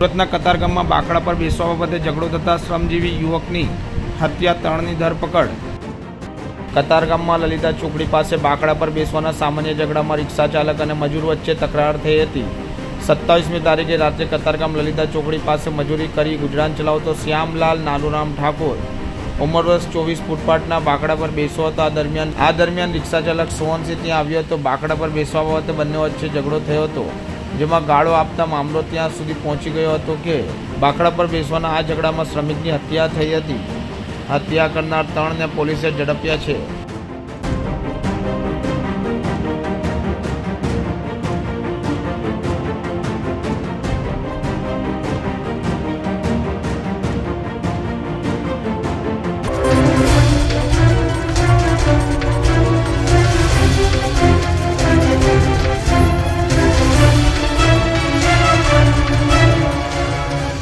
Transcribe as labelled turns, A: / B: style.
A: સુરતના કતારગામમાં બાકડા પર બેસવા બાબતે ઝઘડો થતા શ્રમજીવી યુવકની હત્યા ત્રણની ધરપકડ. કતારગામમાં લલિતા ચોકડી પાસે બાકડા પર બેસવાના સામાન્ય ઝઘડામાં રિક્ષા ચાલક અને મજૂર વચ્ચે તકરાર થઈ હતી. સત્તાવીસમી તારીખે રાત્રે કતારગામ લલિતા ચોકડી પાસે મજૂરી કરી ગુજરાન ચલાવતો શ્યામલાલ નાલુરામ ઠાકોર ઉંમર વર્ષ ચોવીસ ફૂટપાટના બાકડા પર બેસો હતો. આ દરમિયાન આ દરમિયાન રિક્ષા ચાલક સોહનસિંહ ત્યાં આવ્યો હતો. બાકડા પર બેસવા બાબતે બંને વચ્ચે ઝઘડો થયો હતો, જેમાં ગાળો આપતા મામલો ત્યાં સુધી પહોંચી ગયો હતો કે બાકડા પર બેસવાના આ ઝઘડામાં શ્રમિકની હત્યા થઈ હતી. હત્યા કરનાર ત્રણને પોલીસે ઝડપ્યા છે.